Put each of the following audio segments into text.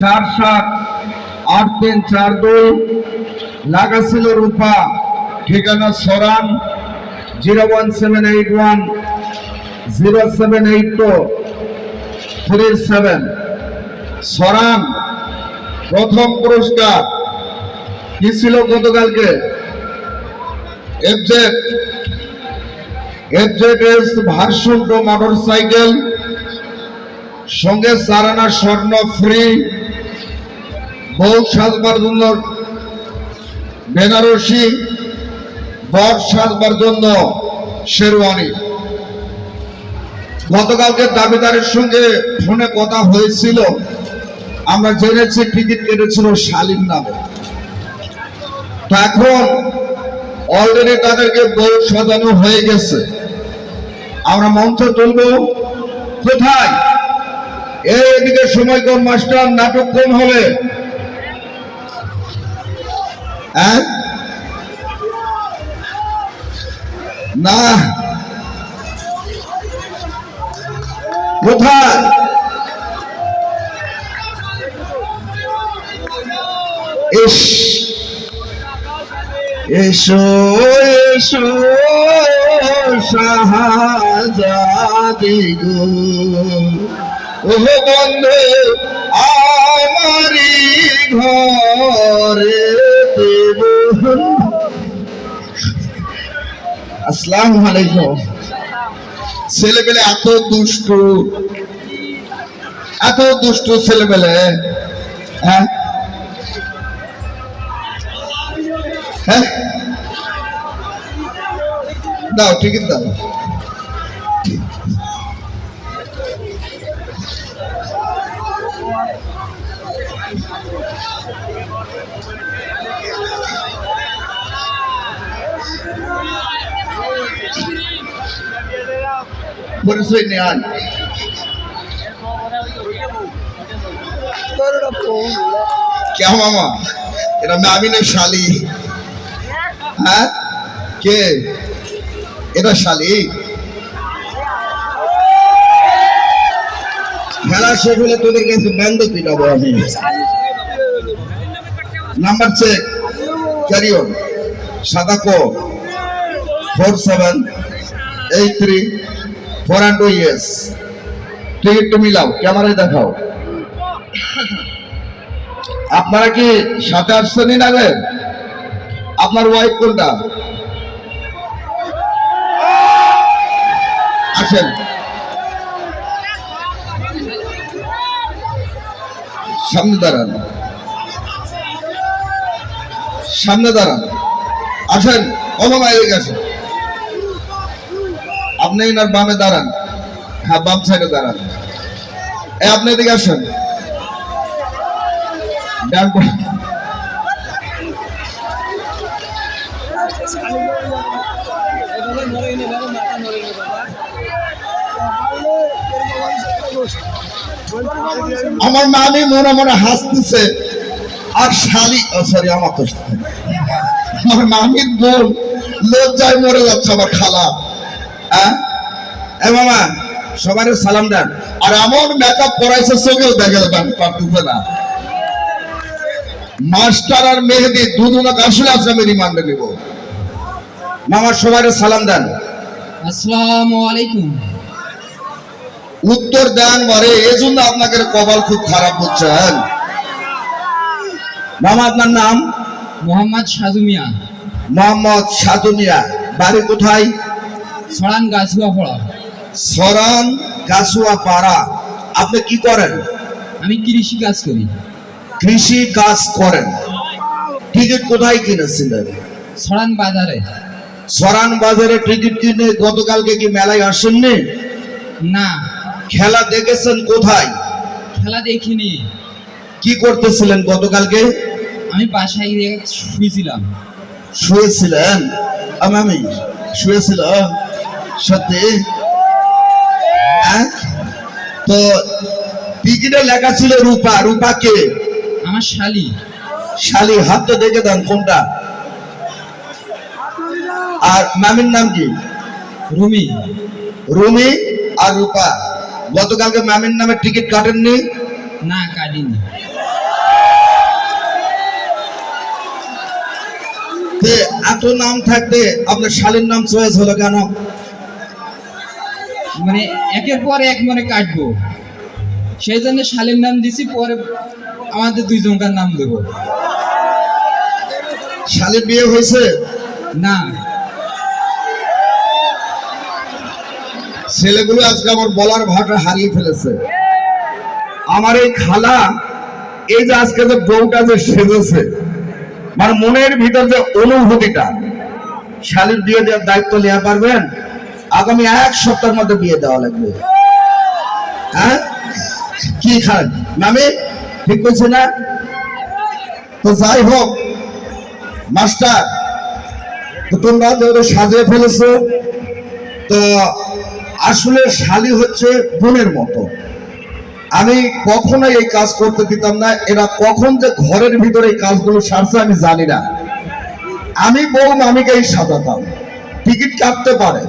চার সাত, আট তিন চার দুই লাগা ছিল রূপা, ঠিকানা সরান, zero one seven eight one, zero seven eight two, three seven. সরান, প্রথম পুরস্কার। কি ছিল গতকালকে? FZ FZ S version two motorcycle সঙ্গে সারানা স্বর্ণ ফ্রি বউ সাজবার জন্য বেনারসি বর সাজবার জন্য শেরওয়ানি। গতকালকে দাবিদারের সঙ্গে ফোনে কথা হয়েছিল। আমরা জেনেছি টিকিট কেটেছিল শালীন নামে। এখন অলরেডি তাদেরকে বউ সাজানো হয়ে গেছে। আমরা মঞ্চ তুলব। কোথায়? এদিকে সময় কম মাস্টার নাটক কম হবে হ্যাঁ? না। কোথায়? ইস এসো এসো শাহাজাদি গো। ও বন্ধু আমারি ঘরে দেব। আসসালামু আলাইকুম। ছেলেবেলে এত দুষ্টু। এত দুষ্টু ছেলেবেলে হ্যাঁ? হ্যাঁ? দাও টিকিট দাও। পরিচয় নামিনের শালি। হ্যাঁ? কে? এটা শালি? খেলা শেষ হলে তোদের কাছে ব্যান্ড পিটাবো আমি। নাম্বার চেক ক্যারি অন সাদা কো four seven eight three four and two yes ticket মিলাও ক্যামেরায় দেখাও। আপনারা কি সাথে আসছেনই নাগে আপনার ওয়াইফ কোনটা? আসেন। সামনে দাঁড়ান। সামনে দাঁড়ান। আসেন অমামা এদিকে আপনি এনার বামে দাঁড়ান। হ্যাঁ বাম সাইডে দাঁড়ান। আপনি এদিকে আসেন। আমার মামি মনে মনে হাসতেছে, আর শালি সরি আমার তো আমার মামির বোন লজ্জায় মরে যাচ্ছে, আমার খালা। হ্যাঁ? এ মামা সবার সালাম দেন। আর এমন মেকআপ করাইছে চোখেও দেখে পারতেছে না। মাস্টার আর মেহেদি আসলে আজকে আমি রিমান্ডে নিব। মামা সবার সালাম দেন। আসসালামু আলাইকুম। উত্তর দেন মারে এই জন্য আপনাকে কপাল খুব খারাপ বুঝছেন মামা আপনার নাম? মোহাম্মদ সাজু মিয়া। মোহাম্মদ সাদুনিয়া বাড়ি কোথায়? সরান গাছুয়া পড়া। সরান গাছুয়া পাড়া। আপনি কি করেন? আমি কৃষি কাজ করি। কৃষি কাজ করেন। টিকিট কোথায় কিনেছিলেন সরান বাজারে। সরান বাজারে টিকিট কিনে গতকালকে কি মেলায় আসেননি? না। খেলা দেখেছেন কোথায়? খেলা দেখিনি। কি করতেছিলেন গতকালকে? আমি বাসায় গিয়ে শুয়েছিলাম। শুয়েছিলেন? আমি আমি শুয়েছিল সত্যি? হ্যাঁ? তো টিকিটে লেখা ছিল রূপা। রূপা কে? আমার শালি। শালি হাত তো দেখে দেন কোনটা। আর মামির নাম কি? রুমি। রুমি আর রূপা। গতকালকে মামির নামে টিকিট কাটেননি? না কাটিনি এত নাম থাকতে আপনার শালীর নাম চয়েস হলো কেন? মানে একের পর এক মানে কাটবো। সেই জন্য শালীর নাম দিছি পরে আমাদের দুইজনকার নাম দেবো। শালীর বিয়ে হয়েছে? না। ছেলেগুলো আজকে আমার বলার ভাষা হারিয়ে ফেলেছে। আমার এই খালা এই যে আজকে যে বউটা যে সেজেছে মানে মনের ভিতর যে অনুভূতিটা শালীর বিয়ে দেওয়ার দায়িত্ব নেওয়া পারবেন? আগামী এক সপ্তাহের মধ্যে বিয়ে দেওয়া লাগবে। হ্যাঁ? কি খান? নামে? ঠিক করছে না? তো যাই হোক, মাস্টার তোমরা যেহেতু সাজিয়ে ফেলেছো, তো আসলে শালি হচ্ছে বোনের মতো। আমি কখনোই এই কাজ করতে দিতাম না, এরা কখন যে ঘরের ভিতরে এই কাজগুলো সারছে আমি জানি না। আমি বউ মামিকেই সাজাতাম। টিকিট কাটতে পারে।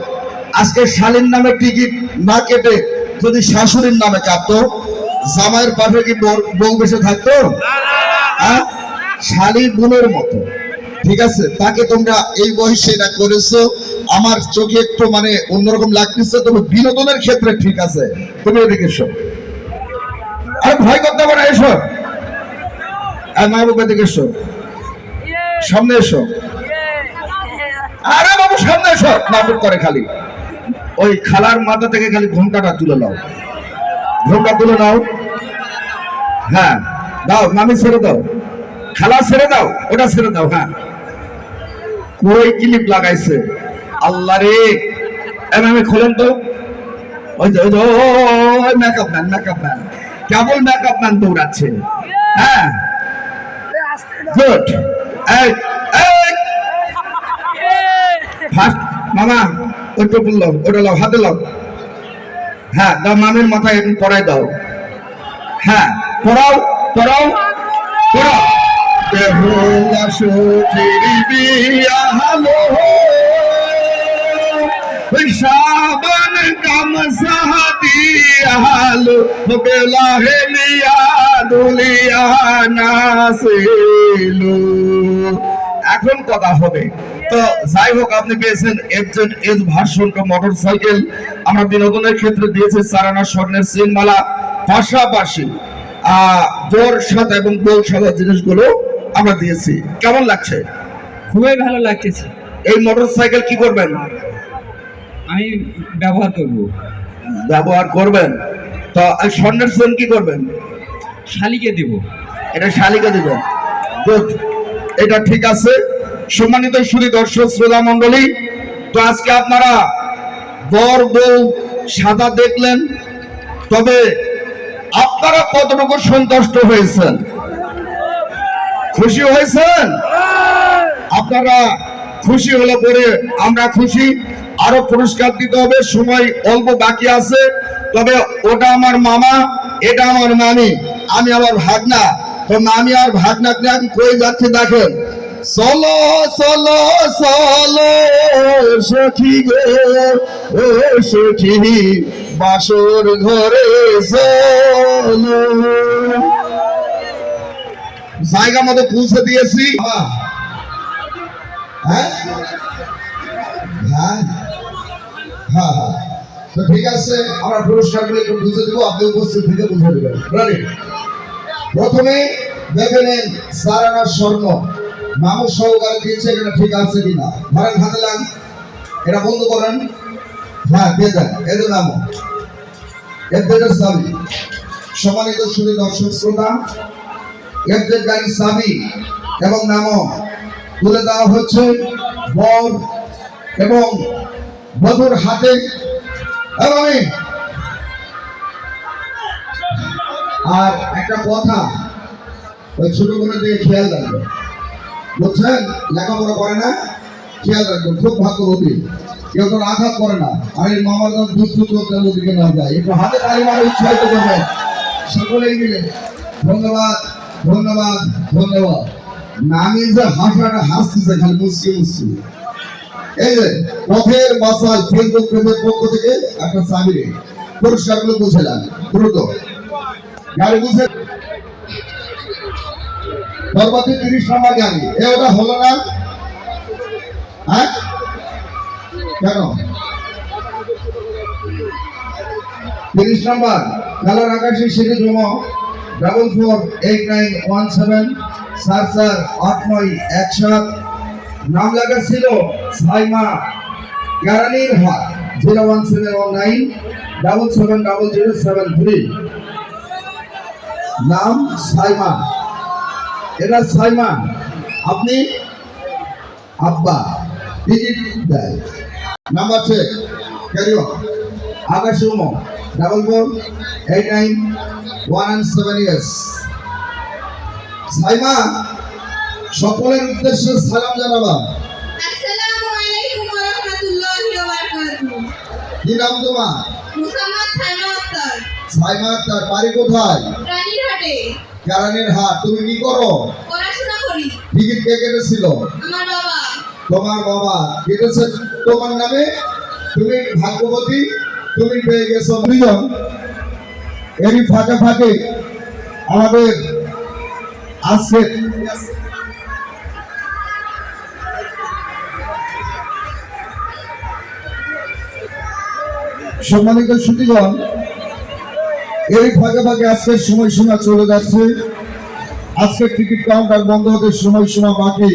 আজকে শালীর নামে টিকিট না কেটে যদি শাশুড়ির নামে কাটতো, জামাইয়ের পাশে কি বউ বেসে থাকতো? হ্যাঁ? শালী বোনের মতো। ঠিক আছে? তাকে তোমরা এই বয়সে এটা করেছ। আমার চোখে একটু মানে অন্যরকম লাগতেছে, তবে বিনোদনের ক্ষেত্রে ঠিক আছে। তুমি এদিকে এসো। আরে ভয় করতে পারে এসো। আর মা বাবা এদিকে এসো। সামনে এসো। আরে বাবু, সামনে এসো। নাটক করে খালি। ওই খালার মাথা থেকে খালি ঘোমটাটা তুলে নাও। ঘোমটা তুলে নাও। হ্যাঁ দাও নামি ছেড়ে দাও। খালা ছেড়ে দাও ওটা ছেড়ে দাও হ্যাঁ। কই ক্লিপ লাগাইছে? আল্লাহ রে। এম আমি খোলেন তো। ওই যে ওই মেকআপ ম্যান মেকআপ ম্যান কেবল মেকআপ ম্যান দৌড়াচ্ছে। হ্যাঁ। গুড এই ফার্স্ট মামা ওই টুপুল লাও ওটা লাও, হাতে লাও। হ্যাঁ দাও মামির মাথায় এখন পড়াই দাও। হ্যাঁ পড়াও পড়াও পড়াও দুলিয়া নাসিলু এখন কথা হবে। তো যাই হোক আপনি পেয়েছেন FZ S version motorcycle আমরা বিনোদনের ক্ষেত্রে দিয়েছি সারানা স্বর্ণের সিনমালা। পাশাপাশি বোর সাথে এবং বোল সাদা জিনিসগুলো আমরা দিয়েছি। কেমন লাগছে? খুবই ভালো লাগতেছে এই মোটর সাইকেল কি করবেন? আমি ব্যবহার করব। ব্যবহার করবেন। তো স্বর্ণের সেন কি করবেন? শালিকে দেব। এটা শালিকা দিবেন। গুড। এটা ঠিক আছে। সম্মানিত সুদী দর্শক, শ্রোতা মন্ডলী তো আজকে আপনারা বর, বউ, সাদা দেখলেন, তবে আপনারা কতটুকু সন্তুষ্ট হয়েছেন? খুশি হয়েছেন? আপনারা খুশি হলে পরে আমরা খুশি। আরও পুরস্কার দিতে হবে, সময় অল্প বাকি আছে। তবে ওটা আমার মামা, এটা আমার মামি, আমি আমার ভাগনা। তো মামি আর ভাগনা আমি কই যাচ্ছে দেখেন। চলো চলো চলো সখী গে ও সখী, বাসর ঘরে চলো। জায়গা মতো পৌঁছে দিয়েছি। হ্যাঁ? হ্যাঁ? হ্যাঁ হ্যাঁ। তো ঠিক আছে, আমরা পুরস্কারগুলো একটু বুঝে দেবো, আপনি উপস্থিত থেকে বুঝে দেবেন? প্রথমে দেখে সারানা স্বর্ণ। মামু সহকারে দিয়েছে এটা ঠিক আছে কিনা? ধরেন হাতে লাগ এটা বন্ধ করেন। হ্যাঁ দিয়ে দেন। এদের নামও এদের চাবি সম্মানিত সুদী দর্শক শ্রোতা এদের গাড়ির চাবি এবং নামও তুলে দেওয়া হচ্ছে বর এবং বধুর হাতে। এবং আর একটা কথা, ওই ছোট বোনের দিকে খেয়াল রাখবে। বুঝছেন? লেখাপড়া করে না, খেয়াল রাখবেন, খুব ভাগ্যবতী। কেউ তোর আঘাত করে না। আর এই মামার নাম দুধ করতে ওদিকে না যায়? একটু হাতে তালি মারা, উৎসাহিত করবেন। সকলেই মিলে। ধন্যবাদ ধন্যবাদ ধন্যবাদ। নামি যে হাসাটা হাসতেছে খালি মুসকি মুসকি এই যে, পথের মাসাল ফেসবুক পেজের পক্ষ থেকে একটা চাবি রে। পুরস্কারগুলো যান দ্রুত। গাড়ি বুঝে পরবর্তী তিরিশ নম্বর গাড়ি। এ ওটা হলো না? হ্যাঁ? কেন? তিরিশ নম্বর, কালার আকাশী সিঁড়ি জম। Double four eight nine one seven. সাত চার আট নয়, এক সাত। নাম লেখা ছিল সাইমা গ্যারানির হাট zero one seven one nine, double seven double zero seven three. নাম সাইমান। এটা সাইমান। আপনি আব্বা টিকিট দেয় নাম্বার চেক ক্যারি অন আকাশ উমো double four eight nine one and seven years Saima সকলের উদ্দেশ্যে সালাম জানাবা। কি নাম তোমার? সাইমা আক্তার। বাড়ি কোথায়? কারানের হাট তুমি কি করো? পড়াশোনা করি। টিকিট কে কেটেছিল? আমার বাবা। তোমার বাবা কেটেছে তোমার নামে? তুমি ভাগ্যবতী তুমি পেয়ে গেছো দুজন এরই ফাঁকে ফাঁকে আমাদের আজকে সম্মানিত সুদীগণ এই ফাঁকে ফাঁকে আজকের সময়সীমা চলে যাচ্ছে। আজকের টিকিট কাউন্টার বন্ধ হতে সময়সীমা বাকি।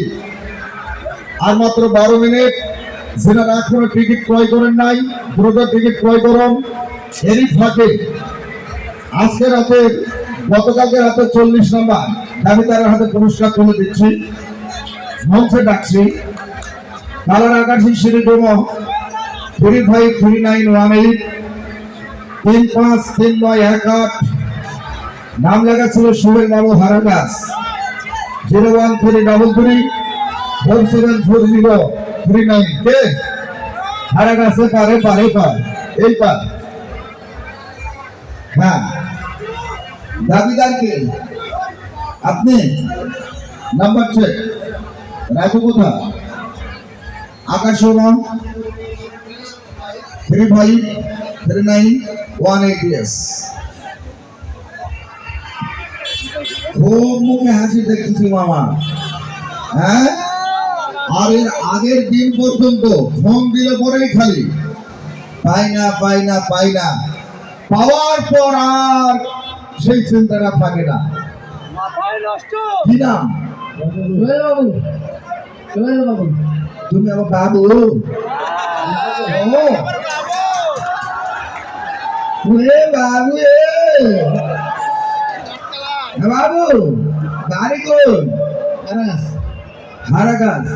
আর মাত্র বারো মিনিট। যেনারা এখনও টিকিট ক্রয় করেন নাই, দ্রুত টিকিট ক্রয় করুন। এরই ফাঁকে আজকে রাতে, গতকালকে রাতে চল্লিশ নম্বর দাবি তার হাতে পুরস্কার তুলে দিচ্ছি। মঞ্চে ডাকছি। কালার আকাশী সিঁড়ি ডোমো three five three nine one eight তিন পাঁচ, তিন নয়, এক আট। নাম লেখা ছিল Suren Babu Haragas zero one, three double three four seven, four zero, three nine, কে? হারাগাসে পারে পারে পার। এই পার। হ্যাঁ। দাবিদার কে? আপনি। নাম্বার চেক রাখো কোথা আকাশ three five three nine one eight years খুব মুখে হাসি দেখতেছি মামা। হ্যাঁ? আর এর আগের দিন পর্যন্ত ফোন দিলে পরেই খালি। পাই না পাই না পাই না। পাওয়ার পর আর সেই চিন্তাটা থাকে না। কি নাম? তুমি আমার বাবু? ওরে বাবু এ বাবু বাড়ি কোন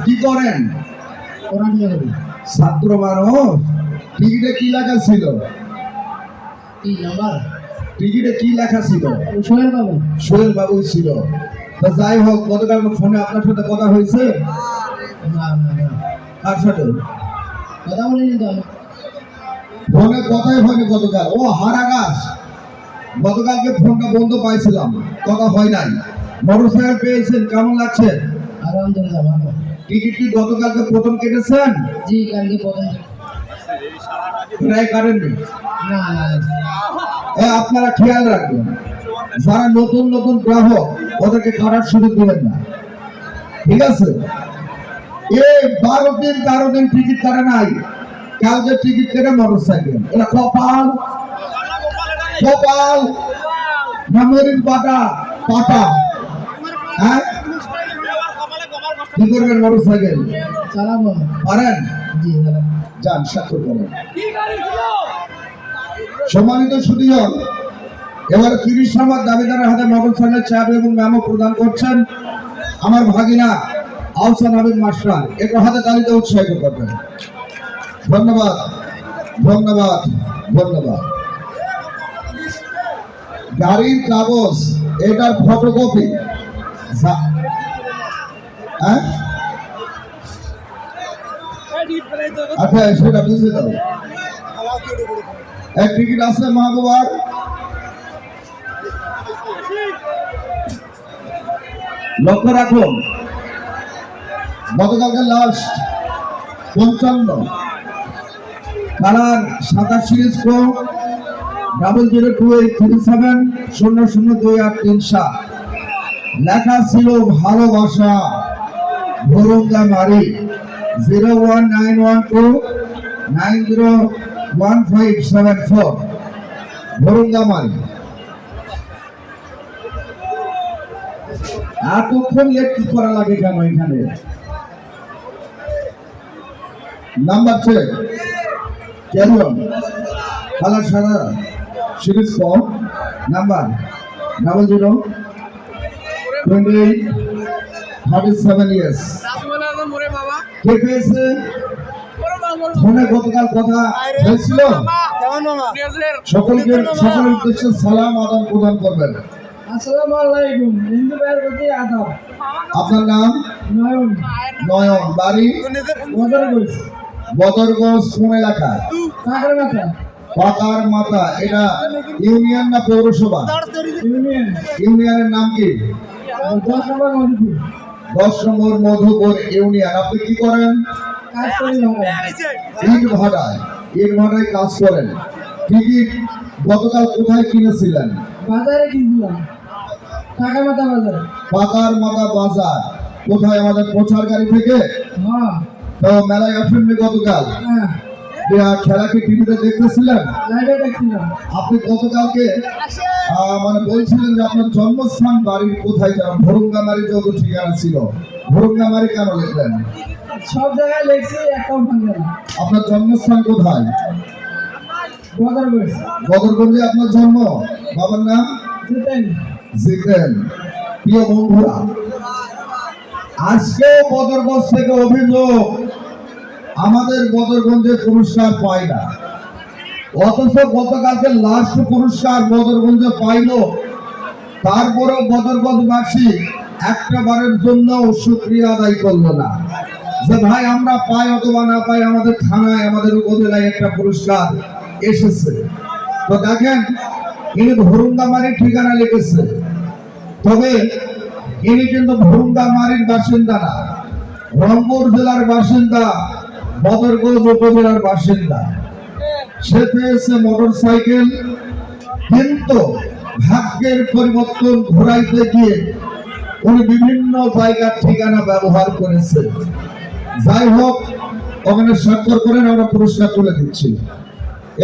কি করেন ছাত্র মানুষ টিকিটে কি লেখা ছিল? টিকিটে কি লেখা ছিল। সোহেল বাবু সোহেল বাবু ছিল তো যাই হোক গতকাল ফোনে আপনার সাথে কথা হয়েছে। না কার সাথে? কথা বলিনি তো ফোনে কথাই হয়নি গতকাল। ও হারা গাছ গতকালকে ফোনটা বন্ধ পাইছিলাম। কথা হয় নাই। মোটরসাইকেল পেয়েছেন কেমন লাগছে? আলহামদুলিল্লাহ ভালো। টিকিট কি গতকালকে প্রথম কেটেছেন? জি কালকে প্রথম ট্রাই করেননি না আপনারা খেয়াল রাখবেন যারা নতুন নতুন গ্রাহক ওদেরকে খারাপ সুযোগ দেবেন না। ঠিক আছে? এ বারো দিন তেরো দিন টিকিট কাটে নাই। কালকে টিকিট কেটে মোটর সাইকেল এটা কপাল। কপাল। মেমোরির পাটা পাটা। হ্যাঁ? কি করবেন মোটর সাইকেল চালাবো। পারেন? জি যান স্বাক্ষর করেন সম্মানিত সুদীজন এবার তিরিশ নম্বর দাবিদারের হাতে মোটর সাইকেল চাবি এবং নামও প্রদান করছেন আমার ভাগিনা আহসান হাবিব মাস্টার। একটু হাতে তালিতে উৎসাহিত করবেন। ধন্যবাদ ধন্যবাদ ধন্যবাদ। গাড়ির কাগজ, এটার ফটোকপি হ্যাঁ? আচ্ছা সেটা বুঝে দাও। এক টিকিট আছে মাহবুবার লক্ষ্য রাখুন। গতকালকে লাস্ট পঞ্চান্ন। কালার সাতাশ সিরিজ কো double zero two eight three seven শূন্য শূন্য দুই আট তিন সাত। লেখা ছিল ভালোবাসা Bhurungamari. Zero one nine one two nine zero one five seven four Bhurungamari এতক্ষণ লেট কি করা লাগে কেন এখানে? Number check carry on colour সাদা সিরিজ কম number double zero twenty eight thirty seven years কে পেয়েছে? ফোনে গতকাল কথা হয়েছিল? সকলকে সকলের উদ্দেশ্যে সালাম আদান প্রদান করবেন। আসসালামু আলাইকুম হিন্দু ভাইয়ের প্রতি আদাব। আপনার নাম? নয়ন। নয়ন। বাড়ি? বদরগঞ্জ কোন এলাকা। পাতার মাথা এটা ইউনিয়ন না পৌরসভা? ইউনিয়নের নাম কি? দশ নম্বর মধুপুর ইউনিয়ন। আপনি কি করেন? কাজ ইট ভাটায়। ইট ভাটায় কাজ করেন। টিকিট গতকাল কোথায় কিনেছিলেন? বাজারে কিনছিলাম। কাকের মাথা বাজারে। পাতার মাথা বাজার। কোথায় আমাদের প্রচার গাড়ি থেকে? হ্যাঁ। তো মেলায় আসেননি গতকাল? হ্যাঁ। খেলা কি টিভিতে দেখতেছিলেন? আপনি গতকালকে মানে বলছিলেন যে আপনার জন্মস্থান বাড়ির কোথায় যেন ভরুঙ্গামারি যত ঠিকানা ছিল ভরুঙ্গামারি কেন লিখলেন? সব জায়গায় লেখছি একটাও ভাঙবে আপনার জন্মস্থান কোথায়? বদর কইস বদরগঞ্জে আপনার জন্ম? বাবার নাম? যেতেন জিতেন। প্রিয় বন্ধুরা আজকে বদরগঞ্জ থেকে অভিযোগ, আমাদের বদরগঞ্জে পুরস্কার পায় না। অথচ গতকালকে লাস্ট পুরস্কার বদরগঞ্জে পাইল। তারপরেও বদরগঞ্জবাসী একটা বারের জন্য সুক্রিয়া আদায় করল না। যে ভাই, আমরা পাই অথবা না পাই, আমাদের থানায়, আমাদের উপজেলায় একটা পুরস্কার এসেছে। তো দেখেন ইনি ভরুঙ্গামারির ঠিকানা লিখেছে। তবে ইনি কিন্তু ভরুঙ্গামারির বাসিন্দা না। রংপুর জেলার বাসিন্দা, বদরগঞ্জ উপজেলার বাসিন্দা। সে পেয়েছে মোটর সাইকেল কিন্তু ভাগ্যের পরিবর্তন ঘোরাইতে গিয়ে উনি বিভিন্ন জায়গার ঠিকানা ব্যবহার করেছে যাই হোক, ওখানে স্বাক্ষর করেন, আমরা পুরস্কার তুলে দিচ্ছি।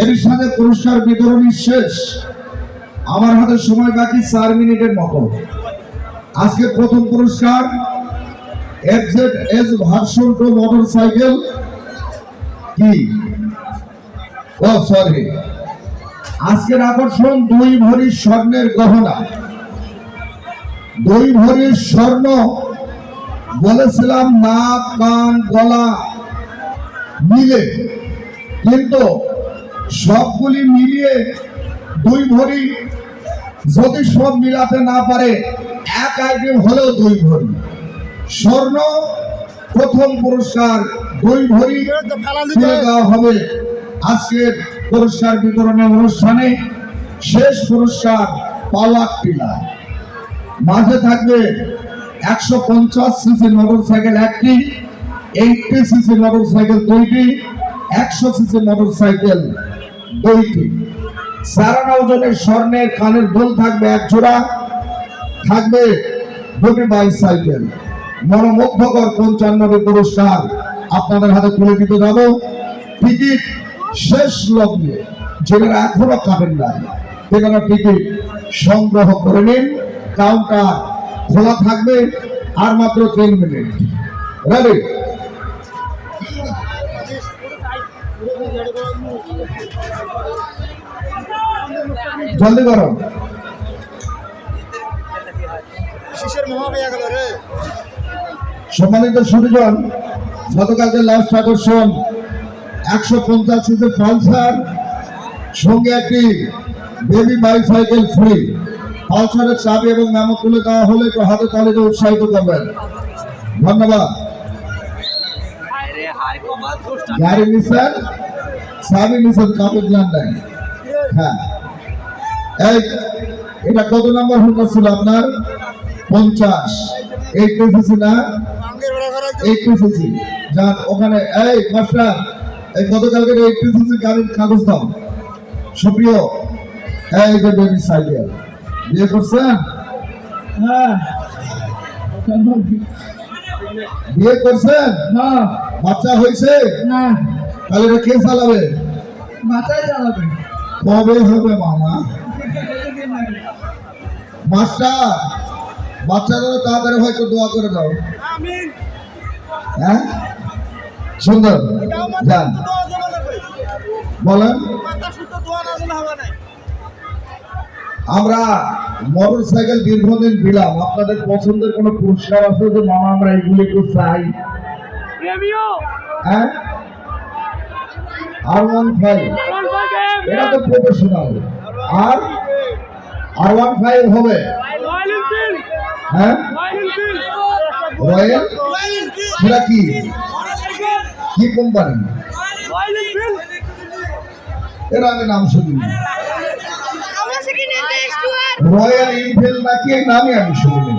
এর সাথে পুরস্কার বিতরণী শেষ। আমার হাতে সময় বাকি, চার মিনিটের মতো। আজকে প্রথম পুরস্কার S version two motor cycle কি? ও সরি আজকের আকর্ষণ দুই ভরি স্বর্ণের গহনা। দুই ভরি স্বর্ণ বলেছিলাম নাক, কান, গলা মিলে। কিন্তু সবগুলি মিলিয়ে দুই ভরি যদি সব মিলাতে না পারে, এক আইটেম হলেও দুই ভরি। স্বর্ণ, প্রথম পুরস্কার, দুই ভরি দেওয়া হবে আজকের পুরস্কার বিতরণের অনুষ্ঠানে। শেষ পুরস্কার পাওয়ার টিলা। মাঝে থাকবে একশো পঞ্চাশ সিসি মোটর সাইকেল একটি, এইটটি সিসি মোটর সাইকেল দুইটি, একশো সিসি মোটর সাইকেল দুইটি। সারানা ওজনের স্বর্ণের কানের দোল থাকবে এক জোড়া, থাকবে দুটি বাইসাইকেল। মনোমুগ্ধকর পঞ্চান্নটি পুরস্কার আপনাদের হাতে তুলে দিতে যাব। টিকিট শেষ লগ্নে, যেখানে এখনও কাটেন নাই, সেখানে টিকিট সংগ্রহ করে নিন। কাউন্টার খোলা থাকবে আর মাত্র তিন মিনিট। রেডি জলদি করো। সম্মানিত সুবিজন গতকালকে লাস্ট আকর্ষণ একশো পঞ্চাশ সিসির পালসার সঙ্গে একটি বেবি বাইসাইকেল ফ্রি। পালসারের চাবি এবং নামও তুলে দেওয়া হলে একটু হাতে তালিকা উৎসাহিত করবেন। ধন্যবাদ। গাড়ি নিছেন নিছেন কাপড় জান নাই হ্যাঁ। এই এটা কত নম্বর ছিল আপনার? পঞ্চাশ। এইট সিসি না? আঙ্গের বেড়া এইট সিসি যান ওখানে এই মাস্টার এই গতকালকে এইট সিসি গাড়ির কাগজ দাও। সুপ্রিয় এই যে বেবি সাইকেল। বিয়ে করছেন? হ্যাঁ। বিয়ে করছেন? হ্যাঁ বাচ্চা হয়েছে? না। তাহলে এটা কে চালাবে? মাথায় চালাবে। কবে হবে মামা? মাস্টার বাচ্চাদের তাড়াতাড়ি হয়তো দোয়া করে দাও। হ্যাঁ? সুন্দর। যান। বলেন। আমরা মোটর সাইকেল দীর্ঘদিন দিলাম। আপনাদের পছন্দের কোনো পুরস্কার আছে যে মামা আমরা এগুলি একটু চাই হ্যাঁ? আর ওয়ান ফাইভ এটা তো professional R R one five হবে। হ্যাঁ? রয়্যাল সেটা কি? কি কোম্পানি আমি নাম শুনিনি। রয়্যাল এনফিল্ড নাকি? এই নামই আমি শুনিনি।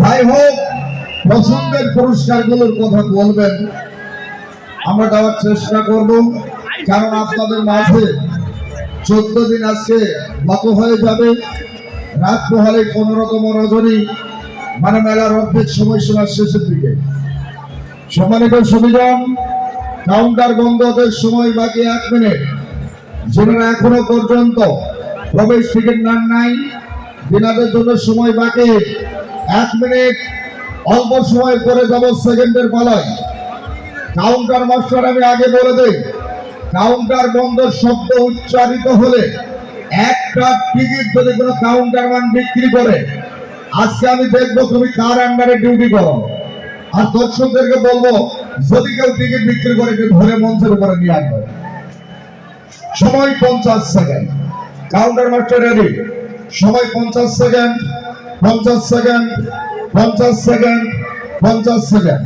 যাই হোক পছন্দের পুরস্কারগুলোর কথা বলবেন। আমরা দেওয়ার চেষ্টা করব, কারণ আপনাদের মাঝে চোদ্দ দিন আজকে গত হয়ে যাবে। রাত পোহালে পনেরোতম রজনী মানে মেলার অর্ধেক সময়সীমার শেষের দিকে। সম্মানিত সুবিধান, কাউন্টার বন্ধ হতে সময় বাকি এক মিনিট। যারা এখনও পর্যন্ত প্রবেশ টিকিট নেন নাই দিনাদের জন্য সময় বাকি, এক মিনিট, অল্প সময় পরে যাব সেকেন্ডের পালায়। কাউন্টার মাস্টার আমি আগে বলে দেই। কাউন্টার বন্ধ শব্দ উচ্চারিত হলে একটা টিকিট যদি কোনো কাউন্টার মান বিক্রি করে, আজকে আমি দেখব তুমি কার আন্ডারে ডিউটি করো। আর দর্শকদেরকে বলব, যদি কেউ টিকিট বিক্রি করে ধরে মঞ্চের উপরে নিয়ে আসবে। সময় পঞ্চাশ সেকেন্ড কাউন্টার মাস্টার রেডি সময় পঞ্চাশ সেকেন্ড পঞ্চাশ সেকেন্ড পঞ্চাশ সেকেন্ড পঞ্চাশ সেকেন্ড